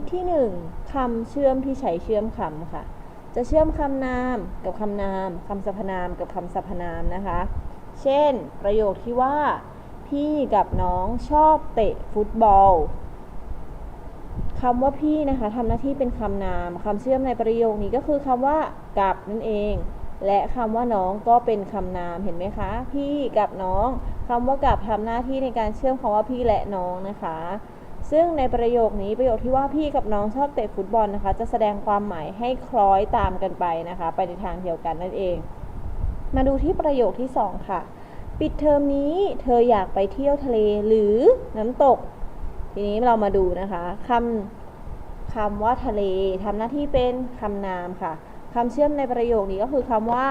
ดที่หนึ่งคำเชื่อมที่ใช้เชื่อมคำค่ะ จะเชื่อมคำนามกับคำนามคำสรรพนามกับคำสรรพนามนะคะ เช่น ประโยคที่ว่า พี่กับน้องชอบเตะฟุตบอลคำว่าพี่นะคะทำหน้าที่เป็นคำนามคำเชื่อมในประโยคนี้ก็คือคำว่ากับนั่นเอง และคำว่าน้องก็เป็นคำนามเห็นไหมคะ พี่กับน้องคำว่ากับทำหน้าที่ในการเชื่อมคำว่าพี่และน้องนะคะ ซึ่งในประโยคนี้ประโยคที่ว่าพี่กับน้องชอบเตะฟุตบอลนะคะ จะแสดงความหมายให้คล้อยตามกันไปนะคะ ไปในทางเดียวกันนั่นเอง มาดูที่ประโยคที่ 2 ค่ะ ปิดเทอมนี้เธออยากไปเที่ยวทะเลหรือน้ำตก ทีนี้เรามาดูนะคะคำคำว่าทะเลทำหน้าที่เป็นคำนามค่ะคำเชื่อมในประโยคนี้ก็คือคำว่า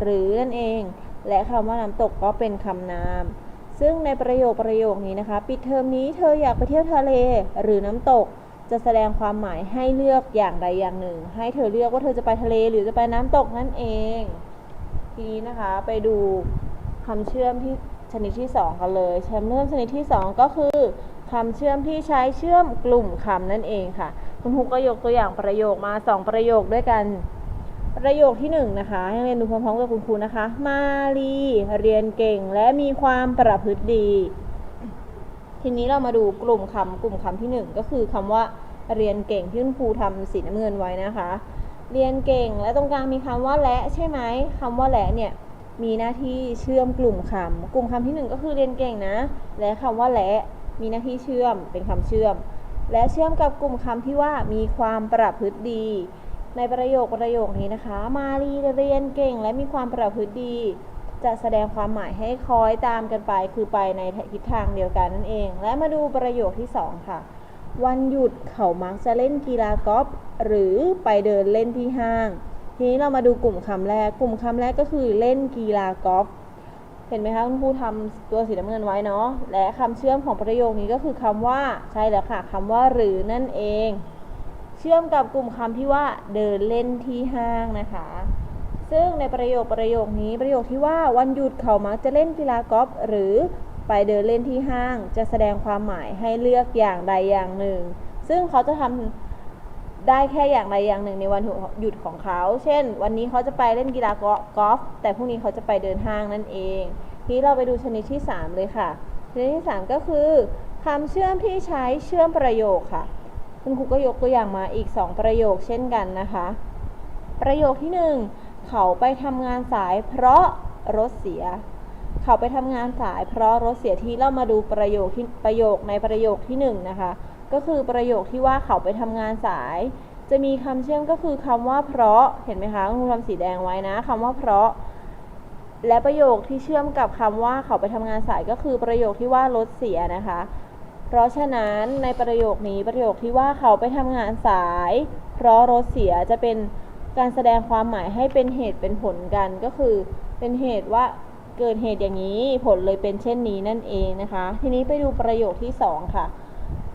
หรือนั่นเอง และคำว่าน้ำตกก็เป็นคำนาม ซึ่งในประโยคประโยคนี้นะคะ ปิดเทอมนี้เธออยากไปเที่ยวทะเลหรือน้ำตก จะแสดงความหมายให้เลือกอย่างใดอย่างหนึ่ง ให้เธอเลือกว่าเธอจะไปทะเลหรือจะไปน้ำตกนั่นเอง ทีนี้นะคะไปดูคำเชื่อมที่ชนิดที่ 2 กันเลยคำเชื่อมชนิดที่ 2 ก็คือคำเชื่อมที่ใช้เชื่อมกลุ่มคำนั่นเองค่ะ คุณครูก็ยกตัวอย่างประโยคมา 2 ประโยคด้วยกัน ประโยคที่1นนะคะให้เรียนดูพร้อมๆกับคุณครูนะคะ มาลีเรียนเก่งและมีความประพฤติดี ทีนี้เรามาดูกลุ่มคำกลุ่มคำที่ 1 ก็คือคำว่าเรียนเก่งที่คุณครูทำสีน้ำเงินไว้นะคะ เรียนเก่งและตรงกลางมีคำว่าและใช่ไหมคำว่าและเนี่ยมีหน้าที่เชื่อมกลุ่มคำกลุ่มคำที่หนึ่งก็คือเรียนเก่งนะ และคำว่าและมีหน้าที่เชื่อมเป็นคำเชื่อม และเชื่อมกับกลุ่มคำที่ว่ามีความประพฤติดี ในประโยคประโยคนี้นะคะ มารีเรียนเก่งและมีความประพฤติดี จะแสดงความหมายให้คอยตามกันไป คือไปในทิศทางเดียวกันนั่นเอง และมาดูประโยคที่สองค่ะ วันหยุดเขามักจะเล่นกีฬากอล์ฟหรือไปเดินเล่นที่ห้าง ทีนี้เรามาดูกลุ่มคำแรก กลุ่มคำแรกก็คือเล่นกีฬากอล์ฟเห็นไหมคะคุณครูทำตัวสีน้ำเงินไว้เนาะและคำเชื่อมของประโยคนี้ก็คือคำว่าใช่แล้วค่ะคำว่าหรือนั่นเอง เชื่อมกับกลุ่มคำที่ว่าเดินเล่นที่ห้างนะคะ ซึ่งในประโยคประโยคนี้ประโยคที่ว่าวันหยุดเขามักจะเล่นกีฬากอล์ฟหรือไปเดินเล่นที่ห้าง จะแสดงความหมายให้เลือกอย่างใดอย่างหนึ่ง ซึ่งเขาจะทำได้แค่อย่างใดอย่างหนึ่งในวันหยุดของเขา เช่น วันนี้เขาจะไปเล่นกีฬากอล์ฟแต่พรุ่งนี้เขาจะไปเดินห้างนั่นเองทีนี้เราไปดูชนิดที่ 3 เลยค่ะชนิดที่ 3 ก็คือคำเชื่อมที่ใช้เชื่อมประโยคค่ะ คุณครูก็ยกตัวอย่างมาอีก 2 ประโยคเช่นกันนะคะ ประโยคที่ 1 เขาไปทำงานสายเพราะรถเสีย เขาไปทำงานสายเพราะรถเสียที่เรามาดูประโยคที่ประโยคในประโยคที่1นงนะคะก็คือประโยคที่ว่าเขาไปทำงานสาย จะมีคำเชื่อมก็คือคำว่าเพราะเห็นไหมคะคุณครูทำสีแดงไว้นะคำว่าเพราะ และประโยคที่เชื่อมกับคำว่าเขาไปทำงานสายก็คือประโยคที่ว่ารถเสียนะคะ เพราะฉะนั้นในประโยคนี้ประโยคที่ว่าเขาไปทำงานสาย เพราะรถเสียจะเป็นการแสดงความหมายให้เป็นเหตุเป็นผลกันก็คือ เป็นเหตุว่าเกิดเหตุอย่างนี้ผลเลยเป็นเช่นนี้นั่นเองนะคะ ทีนี้ไปดูประโยคที่สองค่ะ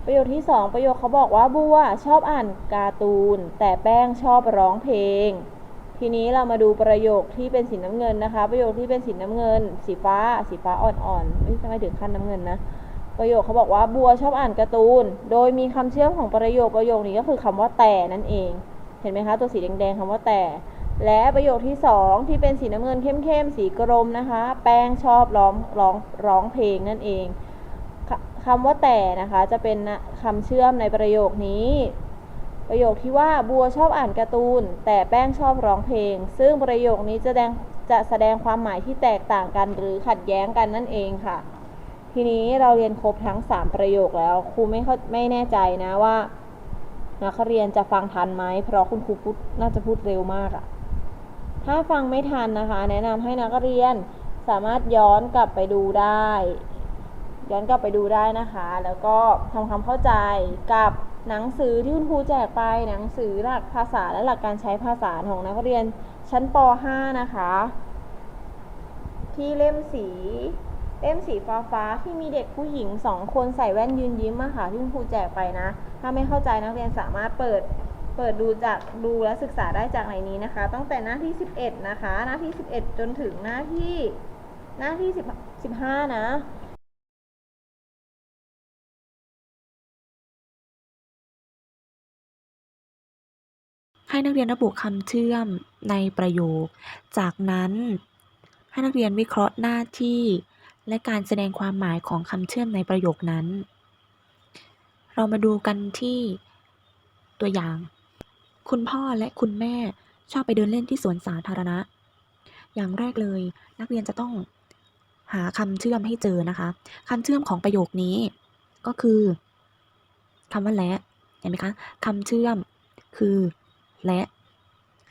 ประโยคที่สองประโยคเขาบอกว่าบัวชอบอ่านการ์ตูน แต่แป้งชอบร้องเพลง ทีนี้เรามาดูประโยคที่เป็นสีน้ำเงินนะคะ ประโยคที่เป็นสีน้ำเงิน สีฟ้า สีฟ้าอ่อนๆไม่ใช่ไม่ถึงขั้นน้ำเงินนะ ประโยคเขาบอกว่าบัวชอบอ่านการ์ตูน โดยมีคำเชื่อมของประโยคประโยคนี้ก็คือคำว่าแต่นั่นเอง เห็นไหมคะตัวสีแดงๆคำว่าแต่ และประโยคที่สองที่เป็นสีน้ำเงินเข้มๆสีกรมนะคะ แป้งชอบร้องร้องร้องเพลงนั่นเองคคำว่าแต่นะคะจะเป็นคำเชื่อมในประโยคนี้ ประโยคที่ว่าบัวชอบอ่านการ์ตูน แต่แป้งชอบร้องเพลง ซึ่งประโยคนี้จะแสดงจะแสดงความหมายที่แตกต่างกันหรือขัดแย้งกันนั่นเองค่ะ ทีนี้เราเรียนครบทั้ง 3 ประโยคแล้วครูไม่เข้าไม่แน่ใจนะว่านักเรียนจะฟังทันไหมเพราะคุณครูพูดน่าจะพูดเร็วมากอะถ้าฟังไม่ทันนะคะ แนะนำให้นักเรียนสามารถย้อนกลับไปดูได้ ย้อนกลับไปดูได้นะคะ แล้วก็ทำความเข้าใจกับหนังสือที่คุณครูแจกไปหนังสือหลักภาษาและหลักการใช้ภาษาของนักเรียนชั้นป .5 นะคะ ที่เล่มสี เล่มสีฟ้าฟ้าที่มีเด็กผู้หญิงสองคนใส่แว่นยืนยิ้มอะค่ะที่คุณครูแจกไปนะ ถ้าไม่เข้าใจนักเรียนสามารถเปิดเปิดดูจากดูและศึกษาได้จากในนี้นะคะ ตั้งแต่หน้าที่ 11 นะคะ หน้าที่ 11 จนถึงหน้าที่หน้าที่10 15 นะให้นักเรียนระบุคำเชื่อมในประโยค จากนั้นให้นักเรียนวิเคราะห์หน้าที่ และการแสดงความหมายของคำเชื่อมในประโยคนั้น เรามาดูกันที่ตัวอย่าง คุณพ่อและคุณแม่ชอบไปเดินเล่นที่สวนสาธารณะ อย่างแรกเลย นักเรียนจะต้องหาคำเชื่อมให้เจอนะคะคำเชื่อมของประโยคนี้ ก็คือคำว่าและเห็นไหมคะคำเชื่อมคือและ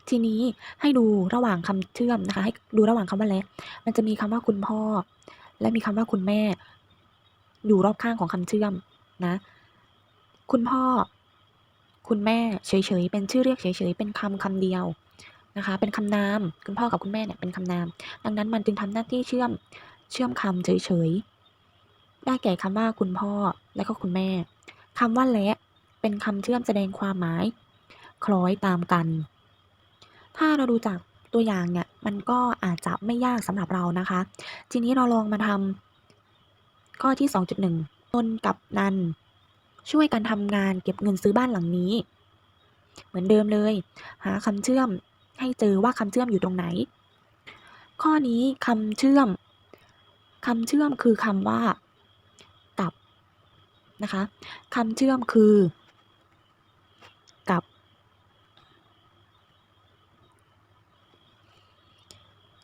ทีนี้ให้ดูระหว่างคำเชื่อมนะคะ ให้ดูระหว่างคำว่าและ มันจะมีคำว่าคุณพ่อ และมีคำว่าคุณแม่ อยู่รอบข้างของคำเชื่อมนะ คุณพ่อ คุณแม่เฉยๆเป็นชื่อเรียกเฉยๆเป็นคำคำเดียวนะคะ เป็นคำนาม คุณพ่อกับคุณแม่เนี่ยเป็นคำนาม ดังนั้นมันจึงทำหน้าที่เชื่อมเชื่อมคำเฉยๆได้แก่คำว่าคุณพ่อและก็คุณแม่คำว่าและเป็นคำเชื่อมแสดงความหมาย คล้อยตามกัน ถ้าเราดูจาก ตัวอย่างเนี่ยมันก็อาจจะไม่ยากสำหรับเรานะคะ ทีนี้เราลองมาทำข้อที่ 2.1นนกับนัน ช่วยกันทำงานเก็บเงินซื้อบ้านหลังนี้ เหมือนเดิมเลย หาคำเชื่อมให้เจอว่าคำเชื่อมอยู่ตรงไหน ข้อนี้คำเชื่อมคำเชื่อมคือคำว่า กับนะคะคำเชื่อมคือ กับ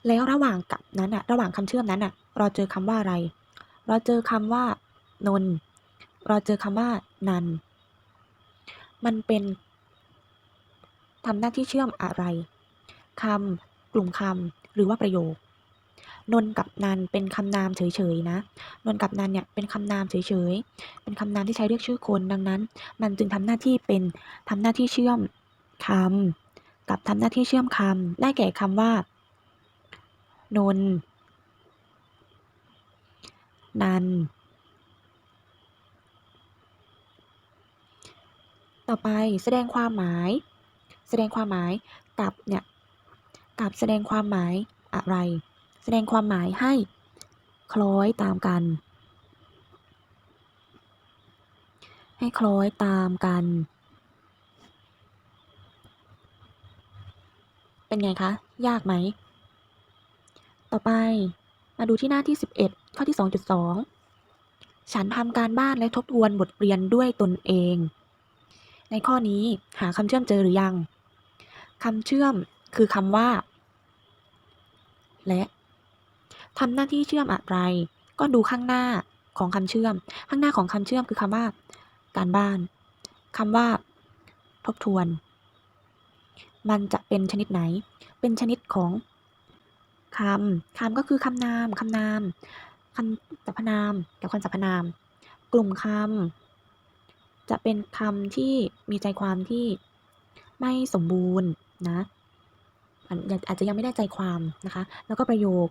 แล้วระหว่างกับนั้นอะระหว่างคำเชื่อมนั้นอะเราเจอคำว่าอะไร เราเจอคำว่านน เราเจอคำว่านัน มันเป็นทำหน้าที่เชื่อมอะไรคำกลุ่มคำหรือว่าประโยค นนกับนันเป็นคำนามเฉยๆนะ นนกับนันเนี่ยเป็นคำนามเฉยๆ เป็นคำนามที่ใช้เรียกชื่อคนดังนั้น มันจึงทำหน้าที่เป็นทำหน้าที่เชื่อมคำกับทำหน้าที่เชื่อมคำได้แก่คำว่า นน นัน ต่อไปแสดงความหมาย แสดงความหมายกับเนี่ยกับแสดงความหมายอะไร แสดงความหมายให้คล้อยตามกัน ให้คล้อยตามกัน เป็นไงคะ ยากไหม ต่อไป มาดูที่หน้าที่ 11 ข้อที่ 2.2 ฉันทำการบ้านและทบทวนบทเรียนด้วยตนเอง ในข้อนี้หาคำเชื่อมเจอหรือยังคำเชื่อมคือคำว่า และทำหน้าที่เชื่อมอะไร ก็ดูข้างหน้าของคำเชื่อม ข้างหน้าของคำเชื่อมคือคำว่า การบ้านคำว่า ทบทวน มันจะเป็นชนิดไหน เป็นชนิดของ คำคำก็คือคำนามคำนามคำสรรพนามกับคำสรรพนาม กลุ่มคำจะเป็นคำที่มีใจความที่ไม่สมบูรณ์นะอาจจะยังไม่ได้ใจความนะคะ แล้วก็ประโยค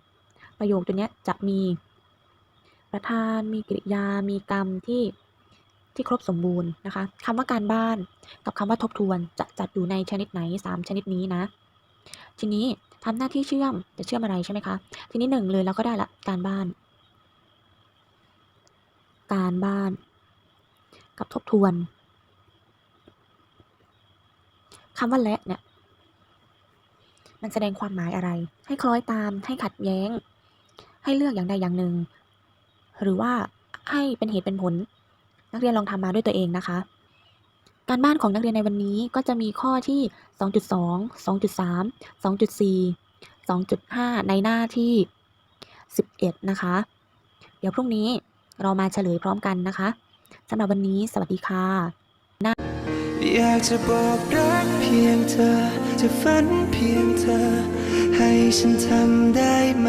ประโยคตัวนี้จะมีประธานมีกริยา มีกรรมที่ที่ครบสมบูรณ์นะคะคำว่าการบ้านกับคำว่าทบทวนจะจัดอยู่ในชนิดไหนสามชนิดนี้นะ ทีนี้ ทำหน้าที่เชื่อมจะเชื่อมอะไรใช่ไหมคะ ทีนี้หนึ่งเลยเราก็ได้ละการบ้าน การบ้าน กับทบทวนคำว่าและเนี่ย มันแสดงความหมายอะไร ให้คล้อยตาม ให้ขัดแย้ง ให้เลือกอย่างใดอย่างหนึ่ง หรือว่าให้เป็นเหตุเป็นผล นักเรียนลองทำมาด้วยตัวเองนะคะ การบ้านของนักเรียนในวันนี้ก็จะมีข้อที่ 2.2 2.3 2.4 2.5 ในหน้าที่ 11 นะคะ เดี๋ยวพรุ่งนี้เรามาเฉลยพร้อมกันนะคะสำหรับวันนี้สวัสดีค่ะนะอยากจะบอกรักเพียงเธอ จะฝันเพียงเธอ ให้ฉันทำได้ไหม